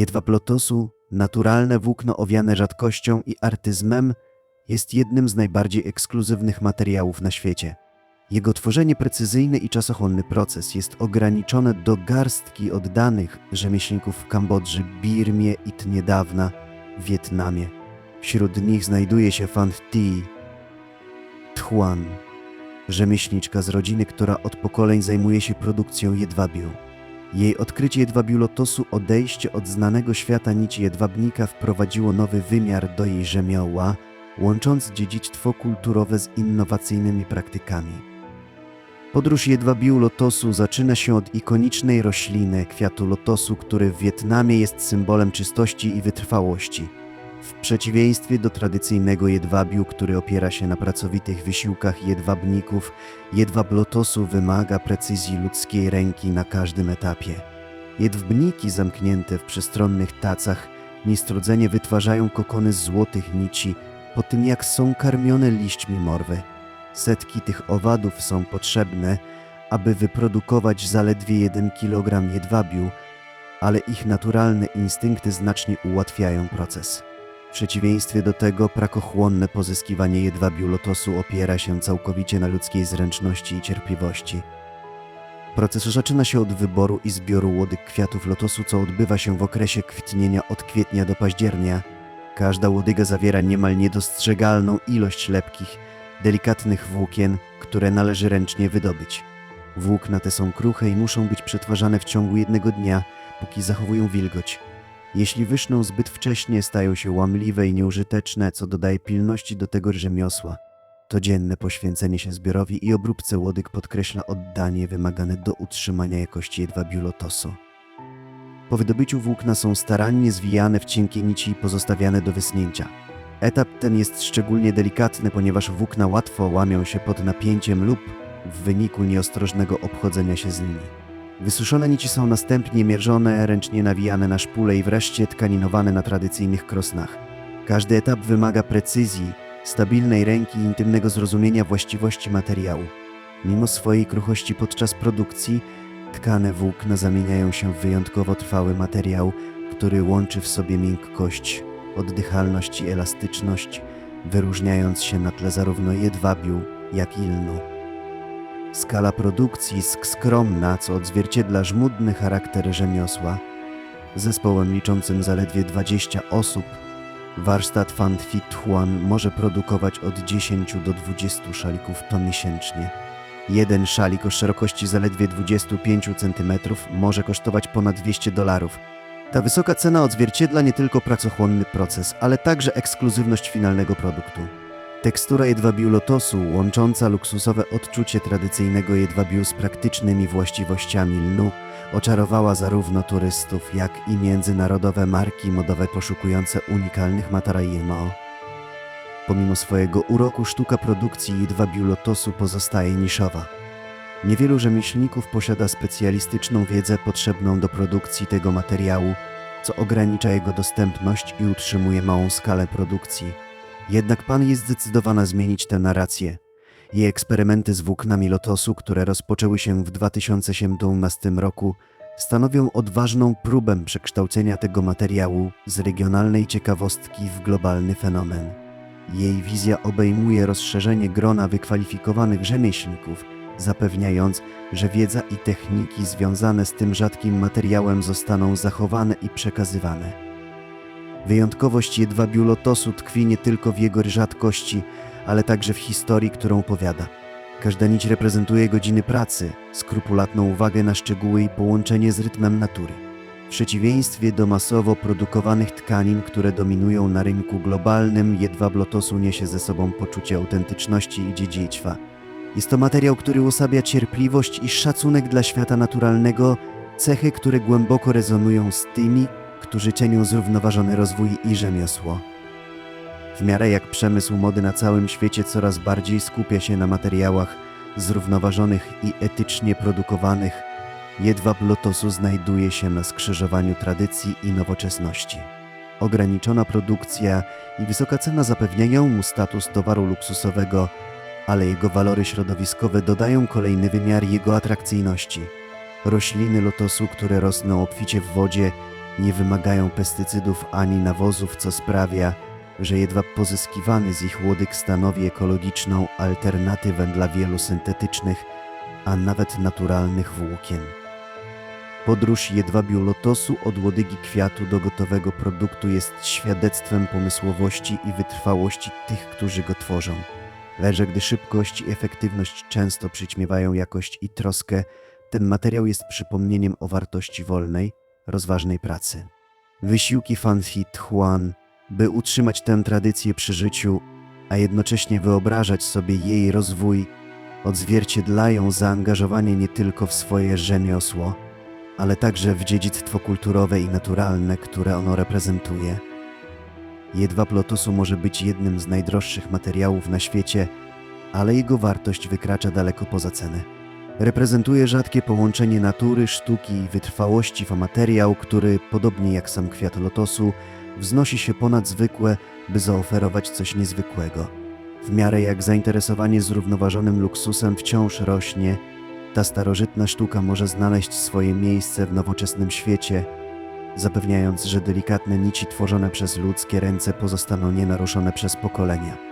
Jedwab lotosu, naturalne włókno owiane rzadkością i artyzmem, jest jednym z najbardziej ekskluzywnych materiałów na świecie. Jego tworzenie precyzyjny i czasochłonny proces jest ograniczone do garstki oddanych rzemieślników w Kambodży, Birmie i niedawna w Wietnamie. Wśród nich znajduje się Fan Thi Thuan, rzemieślniczka z rodziny, która od pokoleń zajmuje się produkcją jedwabiu. Jej odkrycie jedwabiu lotosu, odejście od znanego świata nici jedwabnika wprowadziło nowy wymiar do jej rzemioła, łącząc dziedzictwo kulturowe z innowacyjnymi praktykami. Podróż jedwabiu lotosu zaczyna się od ikonicznej rośliny kwiatu lotosu, który w Wietnamie jest symbolem czystości i wytrwałości. W przeciwieństwie do tradycyjnego jedwabiu, który opiera się na pracowitych wysiłkach jedwabników, jedwab lotosu wymaga precyzji ludzkiej ręki na każdym etapie. Jedwabniki zamknięte w przestronnych tacach niestrudzenie wytwarzają kokony z złotych nici, po tym jak są karmione liśćmi morwy. Setki tych owadów są potrzebne, aby wyprodukować zaledwie 1 kg jedwabiu, ale ich naturalne instynkty znacznie ułatwiają proces. W przeciwieństwie do tego prakochłonne pozyskiwanie jedwabiu lotosu opiera się całkowicie na ludzkiej zręczności i cierpliwości. Proces zaczyna się od wyboru i zbioru łodyg kwiatów lotosu, co odbywa się w okresie kwitnienia od kwietnia do październia. Każda łodyga zawiera niemal niedostrzegalną ilość lepkich, delikatnych włókien, które należy ręcznie wydobyć. Włókna te są kruche i muszą być przetwarzane w ciągu jednego dnia, póki zachowują wilgoć. Jeśli wyszną zbyt wcześnie, stają się łamliwe i nieużyteczne, co dodaje pilności do tego rzemiosła. Codzienne poświęcenie się zbiorowi i obróbce łodyg podkreśla oddanie wymagane do utrzymania jakości jedwabiu lotosu. Po wydobyciu włókna są starannie zwijane w cienkie nici i pozostawiane do wysnięcia. Etap ten jest szczególnie delikatny, ponieważ włókna łatwo łamią się pod napięciem lub w wyniku nieostrożnego obchodzenia się z nimi. Wysuszone nici są następnie mierzone, ręcznie nawijane na szpule i wreszcie tkaninowane na tradycyjnych krosnach. Każdy etap wymaga precyzji, stabilnej ręki i intymnego zrozumienia właściwości materiału. Mimo swojej kruchości podczas produkcji, tkane włókna zamieniają się w wyjątkowo trwały materiał, który łączy w sobie miękkość, oddychalność i elastyczność, wyróżniając się na tle zarówno jedwabiu, jak i lnu. Skala produkcji skromna, co odzwierciedla żmudny charakter rzemiosła. Zespołem liczącym zaledwie 20 osób, warsztat Fan Thi Thuan może produkować od 10 do 20 szalików to miesięcznie. Jeden szalik o szerokości zaledwie 25 cm może kosztować ponad 200 dolarów. Ta wysoka cena odzwierciedla nie tylko pracochłonny proces, ale także ekskluzywność finalnego produktu. Tekstura jedwabiu lotosu, łącząca luksusowe odczucie tradycyjnego jedwabiu z praktycznymi właściwościami lnu, oczarowała zarówno turystów, jak i międzynarodowe marki modowe poszukujące unikalnych materiałów. Pomimo swojego uroku sztuka produkcji jedwabiu lotosu pozostaje niszowa. Niewielu rzemieślników posiada specjalistyczną wiedzę potrzebną do produkcji tego materiału, co ogranicza jego dostępność i utrzymuje małą skalę produkcji. Jednak pan jest zdecydowana zmienić tę narrację. Jej eksperymenty z włóknami lotosu, które rozpoczęły się w 2017 roku, stanowią odważną próbę przekształcenia tego materiału z regionalnej ciekawostki w globalny fenomen. Jej wizja obejmuje rozszerzenie grona wykwalifikowanych rzemieślników, zapewniając, że wiedza i techniki związane z tym rzadkim materiałem zostaną zachowane i przekazywane. Wyjątkowość jedwabiu lotosu tkwi nie tylko w jego rzadkości, ale także w historii, którą opowiada. Każda nić reprezentuje godziny pracy, skrupulatną uwagę na szczegóły i połączenie z rytmem natury. W przeciwieństwie do masowo produkowanych tkanin, które dominują na rynku globalnym, jedwab lotosu niesie ze sobą poczucie autentyczności i dziedzictwa. Jest to materiał, który uosabia cierpliwość i szacunek dla świata naturalnego, cechy, które głęboko rezonują z tymi, którzy cenią zrównoważony rozwój i rzemiosło. W miarę jak przemysł mody na całym świecie coraz bardziej skupia się na materiałach zrównoważonych i etycznie produkowanych, jedwab lotosu znajduje się na skrzyżowaniu tradycji i nowoczesności. Ograniczona produkcja i wysoka cena zapewniają mu status towaru luksusowego, ale jego walory środowiskowe dodają kolejny wymiar jego atrakcyjności. Rośliny lotosu, które rosną obficie w wodzie, Nie wymagają pestycydów ani nawozów, co sprawia, że jedwab pozyskiwany z ich łodyg stanowi ekologiczną alternatywę dla wielu syntetycznych, a nawet naturalnych włókien. Podróż jedwabiu lotosu od łodygi kwiatu do gotowego produktu jest świadectwem pomysłowości i wytrwałości tych, którzy go tworzą. Lecz gdy szybkość i efektywność często przyćmiewają jakość i troskę, ten materiał jest przypomnieniem o wartości wolnej, rozważnej pracy. Wysiłki Fan Hit by utrzymać tę tradycję przy życiu, a jednocześnie wyobrażać sobie jej rozwój, odzwierciedlają zaangażowanie nie tylko w swoje rzemiosło, ale także w dziedzictwo kulturowe i naturalne, które ono reprezentuje. Jedwab lotosu może być jednym z najdroższych materiałów na świecie, ale jego wartość wykracza daleko poza cenę. Reprezentuje rzadkie połączenie natury, sztuki i wytrwałości w materiał, który, podobnie jak sam kwiat lotosu, wznosi się ponad zwykłe, by zaoferować coś niezwykłego. W miarę jak zainteresowanie zrównoważonym luksusem wciąż rośnie, ta starożytna sztuka może znaleźć swoje miejsce w nowoczesnym świecie, zapewniając, że delikatne nici tworzone przez ludzkie ręce pozostaną nienaruszone przez pokolenia.